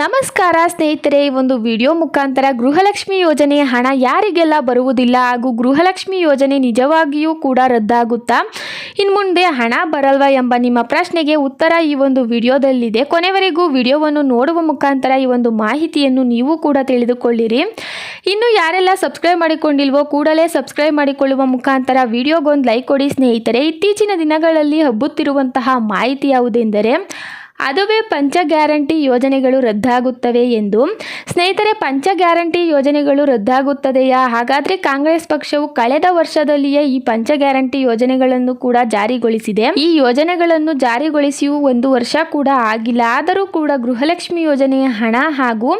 ನಮಸ್ಕಾರ ಸ್ನೇಹಿತರೆ, ಈ ಒಂದು ವಿಡಿಯೋ ಮುಖಾಂತರ ಗೃಹಲಕ್ಷ್ಮಿ ಯೋಜನೆ ಹಣ ಯಾರಿಗೆಲ್ಲ ಬರುವುದಿಲ್ಲ ಹಾಗೂ ಗೃಹಲಕ್ಷ್ಮಿ ಯೋಜನೆ ನಿಜವಾಗಿಯೂ ಕೂಡ ರದ್ದಾಗುತ್ತಾ? ಇನ್ನು ಮುಂದೆ ಹಣ ಬರಲ್ವಾ ಎಂಬ ನಿಮ್ಮ ಪ್ರಶ್ನೆಗೆ ಉತ್ತರ ಈ ಒಂದು ವಿಡಿಯೋದಲ್ಲಿದೆ. ಕೊನೆವರೆಗೂ ವಿಡಿಯೋವನ್ನು ನೋಡುವ ಮುಖಾಂತರ ಈ ಒಂದು ಮಾಹಿತಿಯನ್ನು ನೀವು ಕೂಡ ತಿಳಿದುಕೊಳ್ಳಿರಿ. ಇನ್ನು ಯಾರೆಲ್ಲ ಸಬ್ಸ್ಕ್ರೈಬ್ ಮಾಡಿಕೊಂಡಿಲ್ವೋ ಕೂಡಲೇ ಸಬ್ಸ್ಕ್ರೈಬ್ ಮಾಡಿಕೊಳ್ಳುವ ಮುಖಾಂತರ ವಿಡಿಯೋಗೊಂದು ಲೈಕ್ ಕೊಡಿ ಸ್ನೇಹಿತರೆ. ಇತ್ತೀಚಿನ ದಿನಗಳಲ್ಲಿ ಹಬ್ಬುತ್ತಿರುವಂತಹ ಮಾಹಿತಿ ಯಾವುದೆಂದರೆ ಅದುವೇ ಪಂಚ ಗ್ಯಾರಂಟಿ ಯೋಜನೆಗಳು ರದ್ದಾಗುತ್ತವೆ ಎಂದು ಸ್ನೇಹಿತರೆ, ಪಂಚ ಗ್ಯಾರಂಟಿ ಯೋಜನೆಗಳು ರದ್ದಾಗುತ್ತದೆಯಾ? ಹಾಗಾದರೆ ಕಾಂಗ್ರೆಸ್ ಪಕ್ಷವು ಕಳೆದ ವರ್ಷದಲ್ಲಿಯೇ ಈ ಪಂಚ ಗ್ಯಾರಂಟಿ ಯೋಜನೆಗಳನ್ನು ಕೂಡ ಜಾರಿಗೊಳಿಸಿದೆ. ಈ ಯೋಜನೆಗಳನ್ನು ಜಾರಿಗೊಳಿಸಿಯೂ ಒಂದು ವರ್ಷ ಕೂಡ ಆಗಿಲ್ಲ. ಆದರೂ ಕೂಡ ಗೃಹಲಕ್ಷ್ಮಿ ಯೋಜನೆಯ ಹಣ ಹಾಗೂ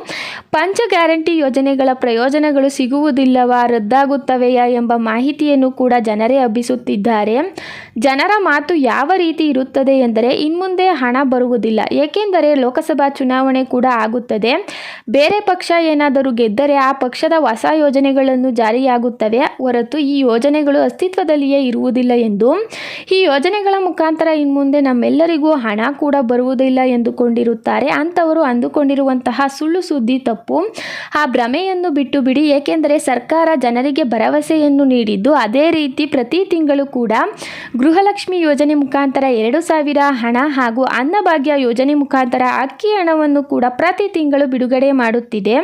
ಪಂಚ ಗ್ಯಾರಂಟಿ ಯೋಜನೆಗಳ ಪ್ರಯೋಜನಗಳು ಸಿಗುವುದಿಲ್ಲವಾ? ರದ್ದಾಗುತ್ತವೆಯಾ ಎಂಬ ಮಾಹಿತಿಯನ್ನು ಕೂಡ ಜನರೇ ಹಬ್ಬಿಸುತ್ತಿದ್ದಾರೆ. ಜನರ ಮಾತು ಯಾವ ರೀತಿ ಇರುತ್ತದೆ ಎಂದರೆ, ಇನ್ಮುಂದೆ ಹಣ ಬರುವುದಿಲ್ಲ ಏಕೆಂದರೆ ಲೋಕಸಭಾ ಚುನಾವಣೆ ಕೂಡ ಆಗುತ್ತದೆ. ಬೇರೆ ಪಕ್ಷ ಏನಾದರೂ ಗೆದ್ದರೆ ಆ ಪಕ್ಷದ ಹೊಸ ಯೋಜನೆಗಳನ್ನು ಜಾರಿಯಾಗುತ್ತವೆ. ಹೊರತು ಈ ಯೋಜನೆಗಳು ಅಸ್ತಿತ್ವದಲ್ಲಿಯೇ ಇರುವುದಿಲ್ಲ ಎಂದು. ಈ ಯೋಜನೆಗಳ ಮುಖಾಂತರ ಇನ್ಮುಂದೆ ನಮ್ಮೆಲ್ಲರಿಗೂ ಹಣ ಕೂಡ ಬರುವುದಿಲ್ಲ ಎಂದುಕೊಂಡಿರುತ್ತಾರೆ. ಅಂಥವರು ಅಂದುಕೊಂಡಿರುವಂತಹ ಸುಳ್ಳು ಸುದ್ದಿ ತಪ್ಪು. ಆ ಭ್ರಮೆಯನ್ನು ಬಿಟ್ಟು ಬಿಡಿ ಏಕೆಂದರೆ ಸರ್ಕಾರ ಜನರಿಗೆ ಭರವಸೆಯನ್ನು ನೀಡಿದ್ದು ಅದೇ ರೀತಿ ಪ್ರತಿ ತಿಂಗಳು ಕೂಡ ಗೃಹಲಕ್ಷ್ಮಿ ಯೋಜನೆ ಮುಖಾಂತರ ಎರಡು ಸಾವಿರ ಹಣ ಹಾಗೂ ಅನ್ನಭಾಗ್ಯ ಯೋಜನೆ ಮುಖಾಂತರ ಅಕ್ಕಿ ಹಣವನ್ನು ಕೂಡ ಪ್ರತಿ ತಿಂಗಳು ಬಿಡುಗಡೆ ಮಾಡುತ್ತಿದೆ.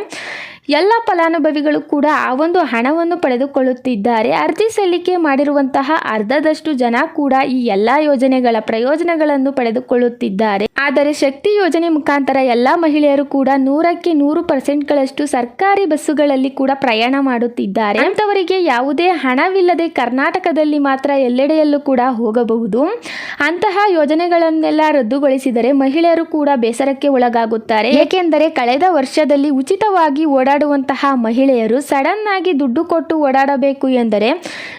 ಎಲ್ಲ ಫಲಾನುಭವಿಗಳು ಕೂಡ ಆ ಒಂದು ಹಣವನ್ನು ಪಡೆದುಕೊಳ್ಳುತ್ತಿದ್ದಾರೆ. ಅರ್ಜಿ ಸಲ್ಲಿಕೆ ಮಾಡಿರುವಂತಹ ಅರ್ಧದಷ್ಟು ಜನ ಕೂಡ ಈ ಎಲ್ಲ ಯೋಜನೆಗಳ ಪ್ರಯೋಜನಗಳನ್ನು ಪಡೆದುಕೊಳ್ಳುತ್ತಿದ್ದಾರೆ. ಆದರೆ ಶಕ್ತಿ ಯೋಜನೆ ಮುಖಾಂತರ ಎಲ್ಲ ಮಹಿಳೆಯರು ಕೂಡ ನೂರಕ್ಕೆ ನೂರು ಪರ್ಸೆಂಟ್ಗಳಷ್ಟು ಸರ್ಕಾರಿ ಬಸ್ಸುಗಳಲ್ಲಿ ಕೂಡ ಪ್ರಯಾಣ ಮಾಡುತ್ತಿದ್ದಾರೆ. ಅಂಥವರಿಗೆ ಯಾವುದೇ ಹಣವಿಲ್ಲದೆ ಕರ್ನಾಟಕದಲ್ಲಿ ಮಾತ್ರ ಎಲ್ಲೆಡೆಯಲ್ಲೂ ಕೂಡ ಹೋಗಬಹುದು. ಅಂತಹ ಯೋಜನೆಗಳನ್ನೆಲ್ಲ ರದ್ದುಗೊಳಿಸಿದರೆ ಮಹಿಳೆಯರು ಕೂಡ ಬೇಸರಕ್ಕೆ ಒಳಗಾಗುತ್ತಾರೆ. ಏಕೆಂದರೆ ಕಳೆದ ವರ್ಷದಲ್ಲಿ ಉಚಿತವಾಗಿ ಓಡಾಡುವಂತಹ ಮಹಿಳೆಯರು ಸಡನ್ ಆಗಿ ದುಡ್ಡು ಕೊಟ್ಟು ಓಡಾಡಬೇಕು ಎಂದರೆ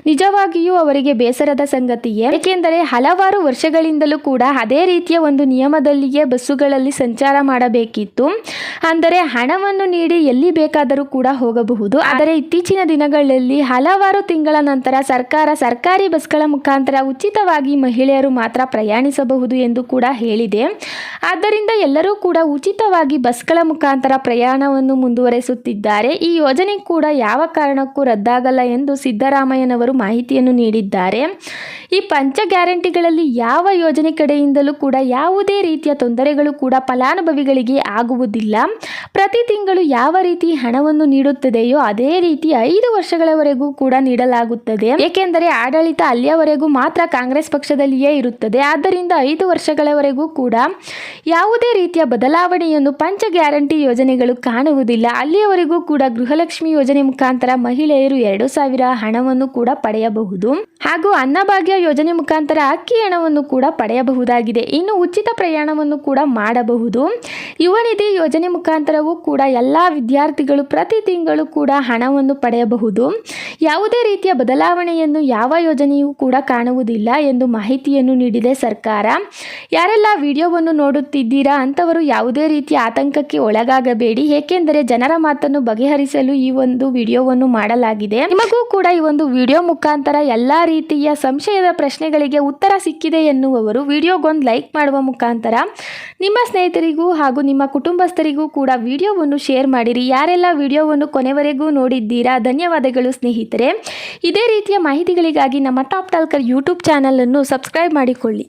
ನಿಜವಾಗಿಯೂ ಅವರಿಗೆ ಬೇಸರದ ಸಂಗತಿಯೇ. ಏಕೆಂದರೆ ಹಲವಾರು ವರ್ಷಗಳಿಂದಲೂ ಕೂಡ ಅದೇ ರೀತಿಯ ಒಂದು ನಿಯಮದಲ್ಲಿಯೇ ಬಸ್ಸುಗಳಲ್ಲಿ ಸಂಚಾರ ಮಾಡಬೇಕಿತ್ತು. ಅಂದರೆ ಹಣವನ್ನು ನೀಡಿ ಎಲ್ಲಿ ಬೇಕಾದರೂ ಕೂಡ ಹೋಗಬಹುದು. ಆದರೆ ಇತ್ತೀಚಿನ ದಿನಗಳಲ್ಲಿ ಹಲವಾರು ತಿಂಗಳ ನಂತರ ಸರ್ಕಾರ ಸರ್ಕಾರಿ ಬಸ್ಗಳ ಮುಖಾಂತರ ಉಚಿತವಾಗಿ ಮಹಿಳೆಯರು ಮಾತ್ರ ಪ್ರಯಾಣಿಸಬಹುದು ಎಂದು ಕೂಡ ಹೇಳಿದೆ. ಆದ್ದರಿಂದ ಎಲ್ಲರೂ ಕೂಡ ಉಚಿತವಾಗಿ ಬಸ್ಗಳ ಮುಖಾಂತರ ಪ್ರಯಾಣವನ್ನು ಮುಂದುವರೆಸುತ್ತಿದ್ದಾರೆ. ಈ ಯೋಜನೆ ಕೂಡ ಯಾವ ಕಾರಣಕ್ಕೂ ರದ್ದಾಗಲ್ಲ ಎಂದು ಸಿದ್ದರಾಮಯ್ಯನವರು ಮಾಹಿತಿಯನ್ನು ನೀಡಿದ್ದಾರೆ. ಈ ಪಂಚ ಗ್ಯಾರಂಟಿಗಳಲ್ಲಿ ಯಾವ ಯೋಜನೆ ಕಡೆಯಿಂದಲೂ ಕೂಡ ಯಾವುದೇ ರೀತಿಯ ತೊಂದರೆಗಳು ಕೂಡ ಫಲಾನುಭವಿಗಳಿಗೆ ಆಗುವುದಿಲ್ಲ. ಪ್ರತಿ ತಿಂಗಳು ಯಾವ ರೀತಿ ಹಣವನ್ನು ನೀಡುತ್ತದೆಯೋ ಅದೇ ರೀತಿ ಐದು ವರ್ಷಗಳವರೆಗೂ ಕೂಡ ನೀಡಲಾಗುತ್ತದೆ. ಏಕೆಂದರೆ ಆಡಳಿತ ಅಲ್ಲಿಯವರೆಗೂ ಮಾತ್ರ ಕಾಂಗ್ರೆಸ್ ಪಕ್ಷದಲ್ಲಿಯೇ ಇರುತ್ತದೆ. ಆದ್ದರಿಂದ ಐದು ವರ್ಷಗಳವರೆಗೂ ಕೂಡ ಯಾವುದೇ ರೀತಿಯ ಬದಲಾವಣೆಯನ್ನು ಪಂಚ ಗ್ಯಾರಂಟಿ ಯೋಜನೆಗಳು ಕಾಣುವುದಿಲ್ಲ. ಅಲ್ಲಿಯವರೆಗೂ ಕೂಡ ಗೃಹಲಕ್ಷ್ಮಿ ಯೋಜನೆ ಮುಖಾಂತರ ಮಹಿಳೆಯರು ಎರಡು ಸಾವಿರ ಹಣವನ್ನು ಕೂಡ ಪಡೆಯಬಹುದು. ಹಾಗೂ ಅನ್ನಭಾಗ್ಯ ಯೋಜನೆ ಮುಖಾಂತರ ಅಕ್ಕಿ ಹಣವನ್ನು ಕೂಡ ಪಡೆಯಬಹುದಾಗಿದೆ. ಇನ್ನು ಉಚಿತ ಪ್ರಯಾಣವನ್ನು ಕೂಡ ಮಾಡಬಹುದು. ಯುವ ನಿಧಿ ಯೋಜನೆ ಮುಖಾಂತರವೂ ಕೂಡ ಎಲ್ಲ ವಿದ್ಯಾರ್ಥಿಗಳು ಪ್ರತಿ ತಿಂಗಳು ಕೂಡ ಹಣವನ್ನು ಪಡೆಯಬಹುದು. ಯಾವುದೇ ರೀತಿಯ ಬದಲಾವಣೆಯನ್ನು ಯಾವ ಯೋಜನೆಯೂ ಕೂಡ ಕಾಣುವುದಿಲ್ಲ ಎಂದು ಮಾಹಿತಿಯನ್ನು ನೀಡಿದೆ ಸರ್ಕಾರ. ಯಾರೆಲ್ಲ ವಿಡಿಯೋವನ್ನು ನೋಡುತ್ತಿದ್ದೀರಾ ಅಂಥವರು ಯಾವುದೇ ರೀತಿಯ ಆತಂಕಕ್ಕೆ ಒಳಗಾಗಬೇಡಿ. ಏಕೆಂದರೆ ಜನರ ಮಾತನ್ನು ಬಗೆಹರಿಸಲು ಈ ಒಂದು ವಿಡಿಯೋವನ್ನು ಮಾಡಲಾಗಿದೆ. ನಿಮಗೂ ಕೂಡ ಈ ಒಂದು ವಿಡಿಯೋ ಮುಖಾಂತರ ಎಲ್ಲ ರೀತಿಯ ಸಂಶಯದ ಪ್ರಶ್ನೆಗಳಿಗೆ ಉತ್ತರ ಸಿಕ್ಕಿದೆ ಎನ್ನುವವರು ವಿಡಿಯೋಗೊಂದು ಲೈಕ್ ಮಾಡುವ ಮುಖಾಂತರ ನಿಮ್ಮ ಸ್ನೇಹಿತರಿಗೂ ಹಾಗೂ ನಿಮ್ಮ ಕುಟುಂಬಸ್ಥರಿಗೂ ಕೂಡ ವಿಡಿಯೋವನ್ನು ಶೇರ್ ಮಾಡಿರಿ. ಯಾರೆಲ್ಲ ವಿಡಿಯೋವನ್ನು ಕೊನೆವರೆಗೂ ನೋಡಿದ್ದೀರಾ, ಧನ್ಯವಾದಗಳು ಸ್ನೇಹಿತರೆ ಇದೇ ರೀತಿಯ ಮಾಹಿತಿಗಳಿಗಾಗಿ ನಮ್ಮ ಟಾಪ್ ಟಾಲ್ಕರ್ ಯೂಟ್ಯೂಬ್ ಚಾನಲನ್ನು ಸಬ್ಸ್ಕ್ರೈಬ್ ಮಾಡಿಕೊಳ್ಳಿ.